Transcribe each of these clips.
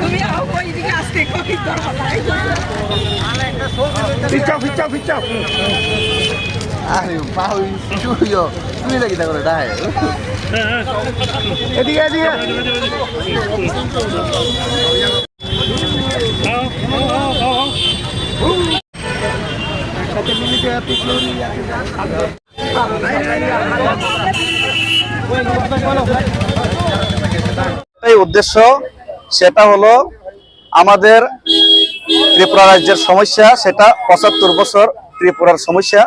তুমি আও কই দিকে আজকে কই দরকার ফিচাও ফিচাও ফিচাও এই উদ্দেশ্য সেটা হলো আমাদের ত্রিপুরা রাজ্যের সমস্যা সেটা পঁচাত্তর বছর ত্রিপুরার সমস্যা।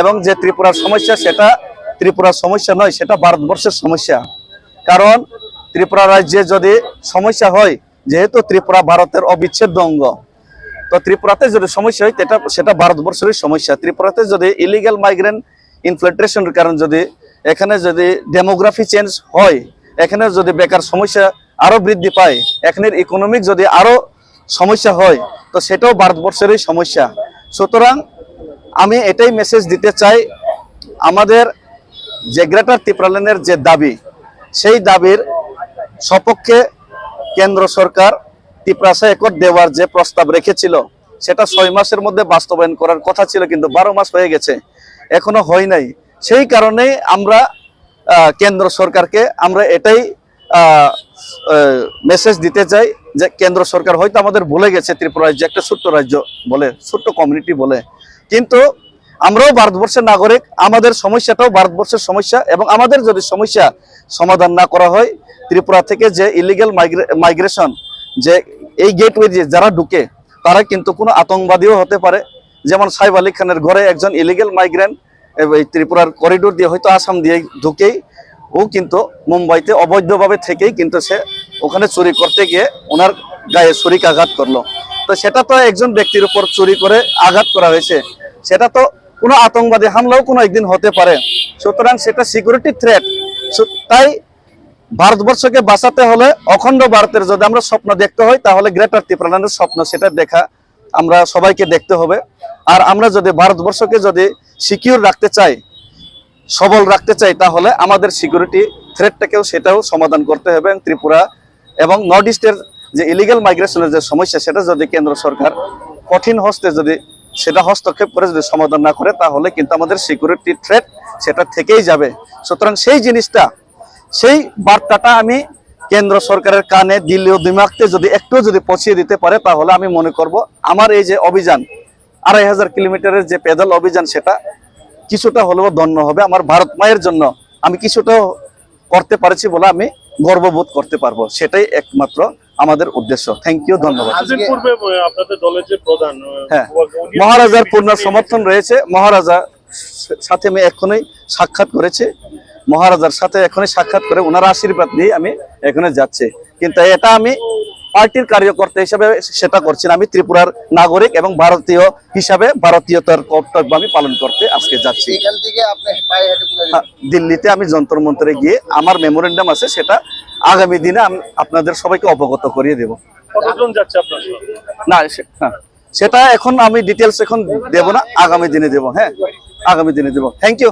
এবং যে ত্রিপুরার সমস্যা, সেটা ত্রিপুরার সমস্যা নয়, সেটা ভারতবর্ষের সমস্যা। কারণ ত্রিপুরা রাজ্যে যদি সমস্যা হয়, যেহেতু ত্রিপুরা ভারতের অবিচ্ছেদ্য অঙ্গ, তো ত্রিপুরাতে যদি সমস্যা হয়, সেটা সেটা ভারতবর্ষেরই সমস্যা। ত্রিপুরাতে যদি ইলিগাল মাইগ্রেন্ট ইনফ্লেট্রেশনের কারণে যদি এখানে যদি ডেমোগ্রাফি চেঞ্জ হয়, এখানে যদি বেকার সমস্যা আরও বৃদ্ধি পায় এখানের ইকোনমিক যদি আরও সমস্যা হয়, তো সেটাও ভারতবর্ষেরই সমস্যা। সুতরাং আমি এটাই মেসেজ দিতে চাই, আমাদের যে গ্রেটার ত্রিপুরাল্যান্ডের যে দাবি, সেই দাবির সপক্ষে কেন্দ্র সরকার ত্রিপুরাসা একট দেওয়ার যে প্রস্তাব রেখেছিল, সেটা ছয় মাসের মধ্যে বাস্তবায়ন করার কথা ছিল, কিন্তু বারো মাস হয়ে গেছে, এখনও হয় নাই। সেই কারণে আমরা কেন্দ্র সরকারকে আমরা এটাই মেসেজ দিতে চাই যে কেন্দ্র সরকার হয়তো আমাদের ভুলে গেছে ত্রিপুরা রাজ্য, একটা ছোট্ট রাজ্য বলে, ছোট্ট কমিউনিটি বলে কিন্তু আমরাও ভারতবর্ষের নাগরিক, আমাদের সমস্যাটাও ভারতবর্ষের সমস্যা এবং আমাদের যদি সমস্যা সমাধান না করা হয়, ত্রিপুরা থেকে যে ইলিগেল মাইগ্রেশন যে এই গেটওয়ে দিয়ে যারা ঢুকে, তারা কিন্তু কোনো আতঙ্কবাদীও হতে পারে। যেমন সাইব আলী খানের ঘরে একজন ইলিগেল মাইগ্রেন্ট ত্রিপুরার করিডোর দিয়ে হয়তো আসাম দিয়ে ঢুকেই, ও কিন্তু মুম্বাইতে অবৈধভাবে থেকেই কিন্তু সে ওখানে চুরি করতে গিয়ে ওনার গায়ে ছুরিক আঘাত করল। তো সেটা তো একজন ব্যক্তির উপর চুরি করে আঘাত করা হয়েছে। সেটা তো কোনো আতঙ্কবাদী হামলাও কোনো একদিন হতে পারে। সুতরাং সেটা সিকিউরিটি থ্রেট তাই ভারতবর্ষকে বাঁচাতে হলে অখণ্ড ভারতের যদি আমরা স্বপ্ন দেখতে হয়, তাহলে গ্রেটার ত্রিপুরাল্যান্ডের স্বপ্ন সেটা দেখা আমরা সবাইকে দেখতে হবে। আর আমরা যদি ভারতবর্ষকে যদি সিকিউর রাখতে চাই, সবল রাখতে চাই, তাহলে আমাদের সিকিউরিটি থ্রেটটাকেও সেটাও সমাধান করতে হবে। এবং ত্রিপুরা এবং নর্থ ইস্টের যে ইলিগাল মাইগ্রেশনের যে সমস্যা, সেটা যদি কেন্দ্র সরকার কঠিন হস্তে যদি সেটা হস্তক্ষেপ করে যদি সমাধান না করে, তাহলে কিন্তু আমাদের সিকিউরিটি থ্রেট সেটা থেকেই যাবে। সুতরাং সেই জিনিসটা, সেই বার্তাটা আমি কেন্দ্র সরকারের কানে দিল্লি ও দিমাগতে যদি একটু যদি পৌঁছিয়ে দিতে পারে, তাহলে আমি মনে করব আমার এই যে অভিযান, আড়াই হাজার কিলোমিটারের যে পেদল অভিযান সেটা কিছুটা হলেও ধন্য হবে। আমার ভারত মায়ের জন্য আমি কিছুটা করতে পারছি বলে আমি গর্ববোধ করতে পারব। সেটাই একমাত্র আমাদের উদ্দেশ্য। থ্যাংক ইউ ধন্যবাদ। হ্যাঁ। মহারাজার পূর্ণ সমর্থন রয়েছে। মহারাজা সাথে আমি এখনই সাক্ষাৎ করেছি। মহারাজার সাথে এখনই সাক্ষাৎ করে ওনার আশীর্বাদ নিয়ে আমি এখানে যাচ্ছি। কিন্তু এটা আমি পার্টির কার্যকর্তা হিসাবে সেটা করছি না। আমি ত্রিপুরার নাগরিক এবং ভারতীয় হিসাবে ভারতীয়তার কর্তব্য আমি পালন করতে আজকে যাচ্ছি হ্যাঁ, দিল্লিতে আমি যন্তর মন্ত্রে গিয়ে আমার মেমোরেন্ডাম আছে সেটা আগামী দিনে আমি আপনাদের সবাইকে অবগত করিয়ে দেব কতজন যাচ্ছে আপনার সঙ্গে? না সে- হ্যাঁ সেটা এখন আমি ডিটেলস এখন দেব না আগামী দিনে দেব হ্যাঁ আগামী দিনে দেব থ্যাংক ইউ